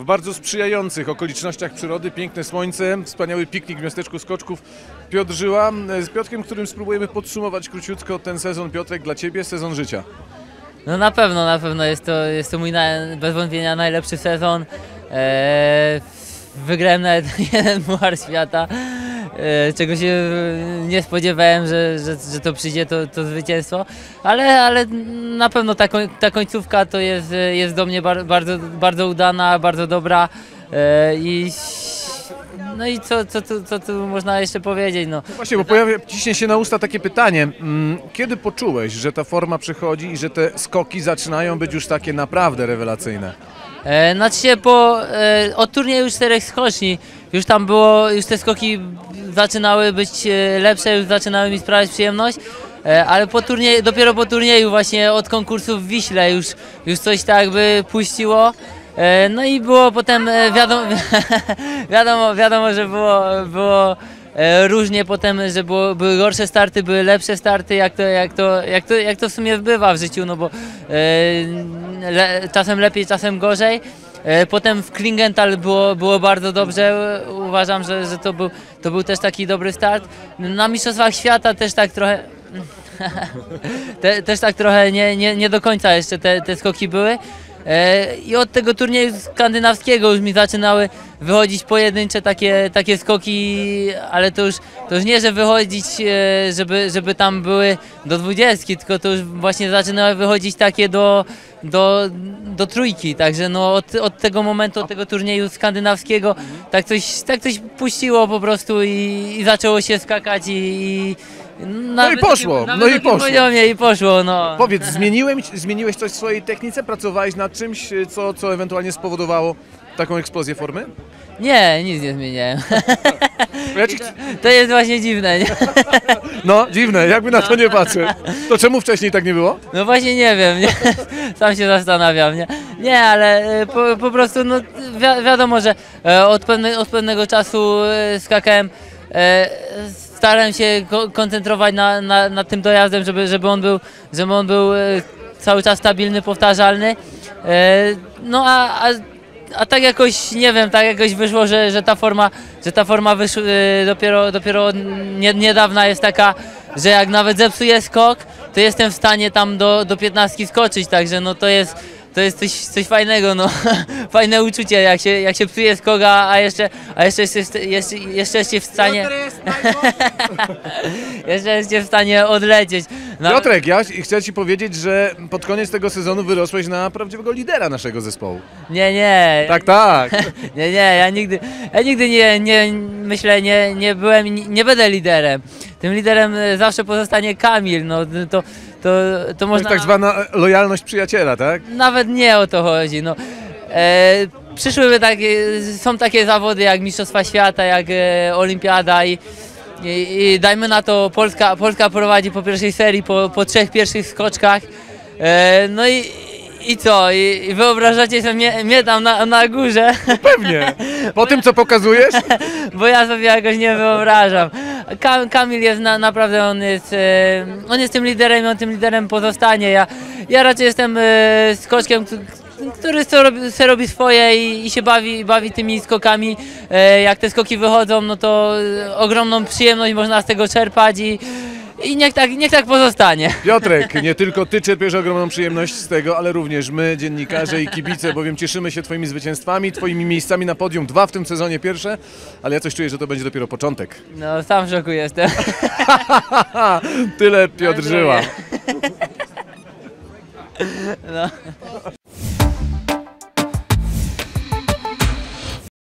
w bardzo sprzyjających okolicznościach przyrody, piękne słońce, wspaniały piknik w miasteczku Skoczków. Piotr Żyła e, z Piotrkiem, którym spróbujemy podsumować króciutko ten sezon. Piotrek, dla Ciebie sezon życia. No na pewno, na pewno jest to, jest to mój na, bez wątpienia najlepszy sezon. Eee, wygrałem nawet jeden Puchar Świata, czego się nie spodziewałem, że, że, że to przyjdzie to, to zwycięstwo, ale, ale na pewno ta, koń, ta końcówka to jest, jest do mnie bar, bardzo, bardzo udana, bardzo dobra i no i co, co, co, co tu można jeszcze powiedzieć, no. Właśnie, bo pojawia, ciśnie się na usta takie pytanie. mm, Kiedy poczułeś, że ta forma przychodzi i że te skoki zaczynają być już takie naprawdę rewelacyjne? E, znaczy się po, e, od turnieju czterech skoczni już tam było, już te skoki zaczynały być e, lepsze, już zaczynały mi sprawiać przyjemność, e, ale po turnieju, dopiero po turnieju właśnie od konkursu w Wiśle już, już coś tak jakby puściło. E, no i było potem wiadomo, wiadomo, wiadomo, że było, było różnie potem, że było, były gorsze starty, były lepsze starty, jak to, jak to, jak to, jak to w sumie bywa w życiu, no bo le, czasem lepiej, czasem gorzej. E, Potem w Klingenthal było, było bardzo dobrze. Uważam, że, że to, był, to był też taki dobry start. Na Mistrzostwach Świata też tak trochę. Te, też tak trochę nie, nie, nie do końca jeszcze te, te skoki były. E, I od tego turnieju skandynawskiego już mi zaczynały wychodzić pojedyncze takie, takie skoki, ale to już, to już nie, że wychodzić, e, żeby, żeby tam były do dwudziestki, tylko to już właśnie zaczynały wychodzić takie do, do, do trójki. Także no od, od tego momentu, od tego turnieju skandynawskiego tak coś, tak coś puściło po prostu i, i zaczęło się skakać i, i na i wysokim- poszło, na no i poszło. poziomie i poszło, no. Powiedz, zmieniłem, zmieniłeś coś w swojej technice? Pracowałeś nad czymś, co, co ewentualnie spowodowało taką eksplozję formy? Nie, nic nie zmieniałem. Ja ci To jest właśnie dziwne, nie? no, dziwne, jakby na to nie patrzę. To czemu wcześniej tak nie było? No właśnie nie wiem, nie? Sam się zastanawiam, nie? Nie, ale e, po, po prostu no, wi wiadomo, że e, od, pewne, od pewnego czasu e, skakałem, e, starałem się ko koncentrować na, na, nad tym dojazdem, żeby, żeby on był, żeby on był e, cały czas stabilny, powtarzalny. E, no a, a, a tak jakoś, nie wiem, tak jakoś wyszło, że, że ta forma, że ta forma wysz, e, dopiero, dopiero nie, niedawna jest taka, że jak nawet zepsuję skok, to jestem w stanie tam do, do 15 skoczyć, także no to jest, to jest coś, coś fajnego, no fajne uczucie, jak się, jak się psuje skoka, a jeszcze, a jeszcze, jeszcze, jeszcze, jeszcze jesteście w stanie, jeszcze jesteście w stanie odlecieć. No, Piotrek, ja chcę Ci powiedzieć, że pod koniec tego sezonu wyrosłeś na prawdziwego lidera naszego zespołu. nie, nie, Tak, tak. nie, nie, ja nigdy, ja nigdy nie, nie myślę, nie, nie byłem, nie, nie będę liderem. Tym liderem zawsze pozostanie Kamil, no to, to, to To można... jest tak zwana lojalność przyjaciela, tak? Nawet nie o to chodzi. No. E, przyszłyby takie, są takie zawody jak Mistrzostwa Świata, jak e, Olimpiada i, i, i dajmy na to Polska, Polska prowadzi po pierwszej serii, po, po trzech pierwszych skoczkach. E, no i, i co? I, i wyobrażacie sobie mnie, mnie tam na, na górze, Pewnie. Po tym, co pokazujesz? bo ja sobie jakoś nie wyobrażam. Kam, Kamil jest na, naprawdę, on jest, e, on jest tym liderem i on tym liderem pozostanie. Ja, ja raczej jestem e, skoczkiem, k- który se robi, swoje i, i się bawi, bawi tymi skokami. E, jak te skoki wychodzą, no to e, ogromną przyjemność można z tego czerpać i, i niech, tak, niech tak pozostanie. Piotrek, nie tylko Ty czerpiesz ogromną przyjemność z tego, ale również my, dziennikarze i kibice, bowiem cieszymy się Twoimi zwycięstwami, Twoimi miejscami na podium. Dwa w tym sezonie pierwsze, ale ja coś czuję, że to będzie dopiero początek. No sam w szoku jestem. Tyle Piotr Żyła. No.